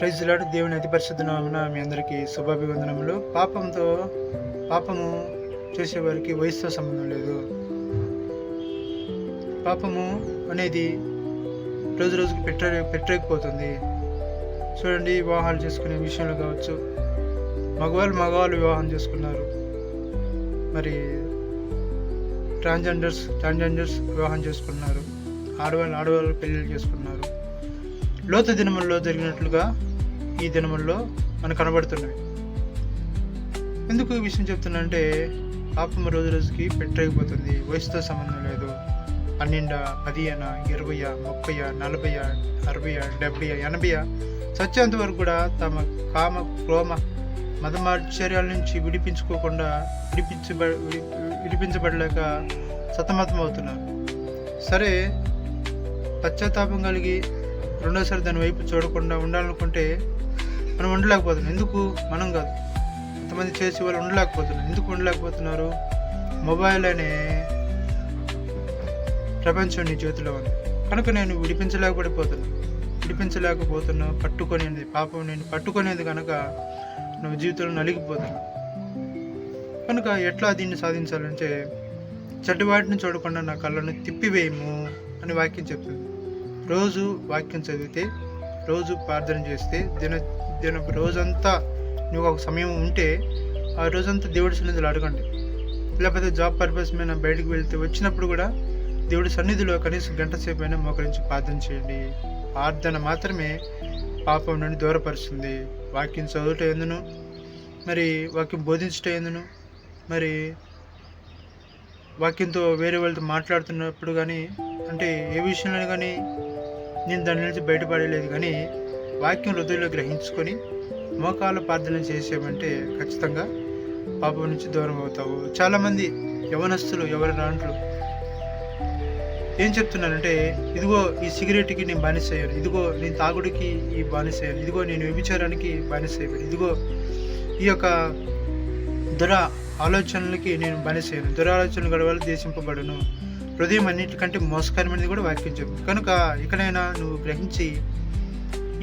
Praise లాడు దేవుని అతి పరిశుద్ధ మీ అందరికీ శుభాభివందనములు. పాపంతో పాపము చేసేవారికి వయసుతో సంబంధం లేదు. పాపము అనేది రోజు రోజుకి పెట్ట పెట్టలేకపోతుంది చూడండి వివాహాలు చేసుకునే విషయంలో కావచ్చు. మగవాళ్ళు మగవాళ్ళు వివాహం చేసుకున్నారు. మరి ట్రాన్స్జెండర్స్ ట్రాన్స్జెండర్స్ వివాహం చేసుకున్నారు. ఆడవాళ్ళు ఆడవాళ్ళు పెళ్ళిళ్ళు చేసుకున్నారు. లోతు దినముల్లో జరిగినట్లుగా ఈ దినముల్లో మనకు కనబడుతున్నవి ఎందుకు ఈ విషయం చెప్తున్నా అంటే పాపం రోజు రోజుకి పెట్టరైపోతుంది వయసుతో సంబంధం లేదు. పన్నెండ పదిహేన ఇరవై ముప్పై నలభై అరవై డెబ్బై ఎనభై సత్యంత వరకు కూడా తమ కామ క్రోమ మతమాశ్చర్యాల నుంచి విడిపించుకోకుండా విడిపించబ విడిపించబడలేక సతమతం అవుతున్నారు సరే పశ్చాత్తాపం కలిగి రెండోసారి దాని వైపు చూడకుండా ఉండాలనుకుంటే మనం ఉండలేకపోతున్నాం. ఎందుకు? మనం కాదు. కొంతమంది చేసే వాళ్ళు ఉండలేకపోతున్నారు. ఎందుకు ఉండలేకపోతున్నారు? మొబైల్ అనే ప్రపంచం నీ చేతిలో ఉంది. కనుక నేను విడిపించలేకపోతున్నాను. విడిపించలేకపోతున్నా పట్టుకునేది పాపం నేను పట్టుకునేది కనుక నువ్వు జీవితంలో నలిగిపోతున్నావు కనుక ఎట్లా దీన్ని సాధించాలంటే చెడ్డవాటిని చూడకుండా నా కళ్ళను తిప్పివేయము అని వాక్యం చెప్తుంది. రోజు వాక్యం చదివితే రోజు ప్రార్థన చేస్తే దిన దిన రోజంతా నువ్వు ఒక సమయం ఉంటే ఆ రోజంతా దేవుడి సన్నిధిలో అడగండి. లేకపోతే జాబ్ పర్పస్ మీద బయటకు వెళ్తే వచ్చినప్పుడు కూడా దేవుడి సన్నిధిలో కనీసం గంట సేపు అయినా మోకరించి ప్రార్థన చేయండి. ప్రార్థన మాత్రమే పాపం నుండి దూరపరుస్తుంది. వాక్యం చదువుట ఎందును? మరి వాక్యం బోధించట ఎందును? మరి వాక్యంతో వేరే వాళ్ళతో మాట్లాడుతున్నప్పుడు కానీ అంటే ఏ విషయంలో కానీ నేను దాని నుంచి బయటపడలేదు కానీ వాక్యం హృదయంలో గ్రహించుకొని మోకాల ప్రార్థన చేసామంటే ఖచ్చితంగా పాపం నుంచి దూరం అవుతావు. చాలామంది యవనస్తులు ఎవరి దాంట్లో ఏం చెప్తున్నానంటే ఇదిగో ఈ సిగరెట్కి నేను బానిసయ్యాను. ఇదిగో నేను తాగుడికి ఈ బానిసయ్యాను. ఇదిగో నేను వ్యభిచారానికి బానిస అయ్యాను ఇదిగో ఈ యొక్క దుర ఆలోచనలకి నేను బానిసయ్యాను. దురాలోచనలు గడవాలి దేశింపబడను. హృదయం అన్నిటికంటే మోసకరమైనది కూడా వాక్యం చెప్పు. కనుక ఇకనైనా నువ్వు గ్రహించి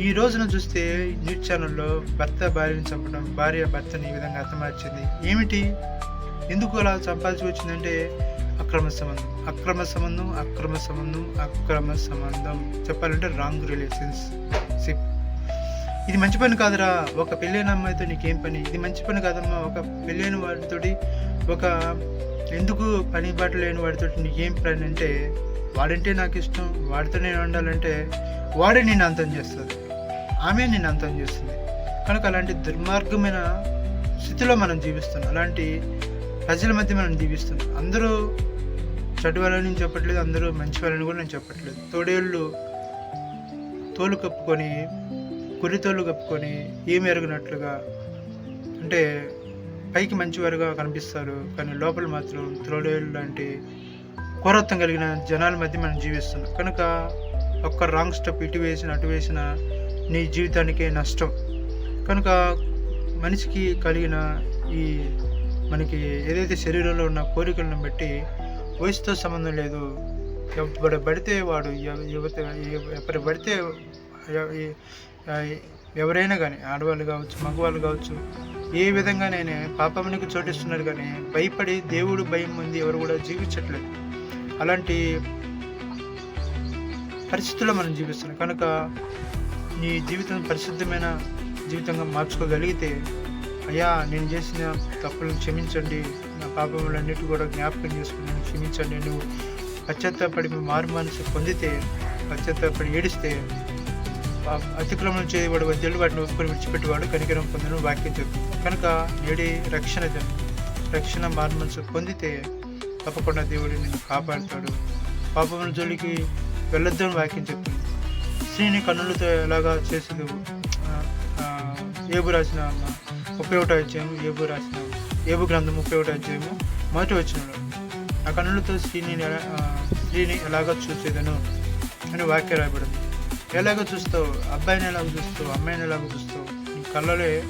ఈ రోజున చూస్తే న్యూస్ ఛానల్లో భర్త భార్యని చంపడం భార్య భర్తని ఈ విధంగా అర్థమార్చింది. ఏమిటి? ఎందుకు అలా చంపాల్సి వచ్చిందంటే అక్రమ సంబంధం. అక్రమ సంబంధం అక్రమ సంబంధం అక్రమ సంబంధం. చెప్పాలంటే రాంగ్ రిలేషన్షిప్ ఇది మంచి పని కాదురా. ఒక పెళ్ళైన అమ్మాయితో నీకేం పని? ఇది మంచి పని కాదమ్మా. ఒక పెళ్ళైన వాడితోటి ఒక ఎందుకు పని బాట లేని వాడితో నీకేం పని అంటే వాడంటే నాకు ఇష్టం వాడితో నేను ఉండాలంటే వాడే నేను అంతం చేస్తుంది ఆమె నేను అంతం చేస్తుంది. కనుక అలాంటి దుర్మార్గమైన స్థితిలో మనం జీవిస్తున్నాం. అలాంటి ప్రజల మధ్య మనం జీవిస్తున్నాం. అందరూ చెడు వాళ్ళని నేను చెప్పట్లేదు అందరూ మంచి వాళ్ళని కూడా నేను చెప్పట్లేదు. తోడేళ్ళు తోలు కప్పుకొని కురి తోలు కప్పుకొని ఏమి ఎరగనట్లుగా అంటే పైకి మంచివారుగా కనిపిస్తారు. కానీ లోపల మాత్రం త్రోడేళ్ళు లాంటి కోరత్వం కలిగిన జనాల మధ్య మనం జీవిస్తున్నాం. కనుక ఒక్క రాంగ్ స్టెప్ ఇటు వేసిన అటు వేసిన నీ జీవితానికే నష్టం. కనుక మనిషికి కలిగిన ఈ మనకి ఏదైతే శరీరంలో ఉన్న కోరికలను బట్టి వయసుతో సంబంధం లేదు. ఎవరు పడితే వాడు యువత ఎవరు పడితే ఎవరైనా కానీ ఆడవాళ్ళు కావచ్చు మగవాళ్ళు కావచ్చు ఏ విధంగానైనా పాపమునికి చోటిస్తున్నారు కానీ భయపడి దేవుడు భయం ఉంది ఎవరు కూడా జీవించట్లేదు. అలాంటి పరిస్థితుల్లో మనం జీవిస్తున్నాం. కనుక నీ జీవితం పరిశుద్ధమైన జీవితంగా మార్చుకోగలిగితే అయ్యా నేను చేసిన తప్పులను క్షమించండి. నా పాపములన్నిటి కూడా జ్ఞాపకం చేసుకుని నన్ను క్షమించండి. నువ్వు పశ్చాత్తాపడి మారు మనసు పొందితే పశ్చాత్తాపడి ఏడిస్తే ఆ అతిక్రమణ చేయబడి వద్యలు వాటిని ఒప్పుకొని విడిచిపెట్టేవాడు కనికరం పొందిన వాక్యం చెప్తుంది కనుక నేడి రక్షణ రక్షణ మారు పొందితే తప్పకుండా దేవుడు నిన్ను కాపాడుతాడు. పాపముల జోలికి వెళ్ళొద్దని వాక్యం చెప్తుంది స్త్రీని కన్నులతో ఎలాగా చేసేది? ఏబు రాసిన ముప్పై ఒకటో అధ్యాయము ఏబు రాసిన ఏబు గ్రంథం ముప్పై ఒకటో అధ్యాయము మొదటి వచ్చిన ఆ కన్నులతో స్త్రీని స్త్రీని ఎలాగ చూసేదను? అని వాక్య రాయబడింది. ఎలాగ చూస్తావు? అబ్బాయిని ఎలాగ చూస్తావు? అమ్మాయిని ఎలాగ చూస్తావు? నీ కళ్ళలే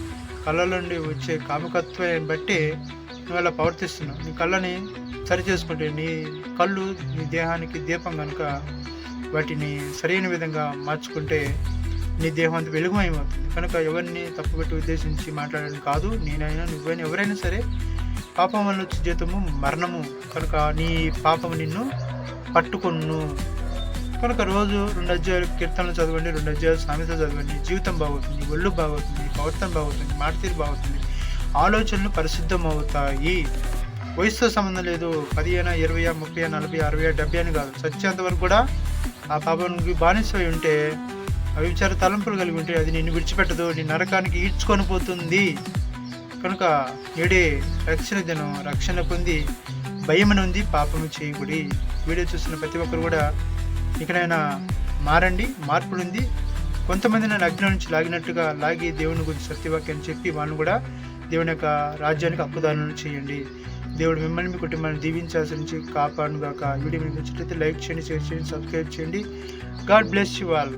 కళ్ళ నుండి వచ్చే కామకత్వాన్ని బట్టి నువ్వు అలా ప్రవర్తిస్తున్నావు. నీ కళ్ళని సరి చేసుకుంటే నీ కళ్ళు నీ దేహానికి దీపం కనుక వాటిని సరైన విధంగా మార్చుకుంటే నీ దేహం అంత వెలుగుమయమవుతుంది. కనుక ఎవరిని తప్పుపెట్టి ఉద్దేశించి మాట్లాడడం కాదు. నేనైనా నువ్వైనా ఎవరైనా సరే పాపం వల్ల వచ్చే జీతము మరణము. కనుక నీ పాపం నిన్ను పట్టుకొను కనుక రోజు రెండు అధ్యాయులు కీర్తనలు చదవండి రెండు అధ్యాయులు సామెత చదవండి జీవితం బాగుతుంది ఒళ్ళు బాగుతుంది ప్రవర్తన బాగుతుంది మాట తీరు బాగుతుంది ఆలోచనలు పరిశుద్ధం అవుతాయి వయసుతో సంబంధం లేదు. పదిహేనా ఇరవై ముప్పై నలభై అరవై డెబ్బై అని కాదు. చచ్చేంత వరకు కూడా ఆ పాపానికి బానిసై ఉంటే అవిచార తలంపులు కలిగి ఉంటే అది నిన్ను విడిచిపెట్టదు నీ నరకానికి ఈడ్చుకొని పోతుంది. కనుక నేడే రక్షణ దినం రక్షణ పొంది భయం ఉంది పాపము చేయకుడి వీడియో చూసిన ప్రతి ఒక్కరు కూడా ఇకనైనా మారండి మార్పులు ఉంది కొంతమంది నన్ను అగ్ని నుంచి లాగినట్టుగా లాగి దేవుని గురించి సత్యవాక్యాన్ని చెప్పి వాళ్ళని కూడా దేవుని యొక్క రాజ్యానికి హక్కుదారులను చేయండి. దేవుడు మిమ్మల్ని మీ కుటుంబాన్ని దీవించాల్సి నుంచి కాపాడుగాక వీడియో మీకు నచ్చినట్లయితే లైక్ చేయండి షేర్ చేయండి సబ్స్క్రైబ్ చేయండి. God bless you all.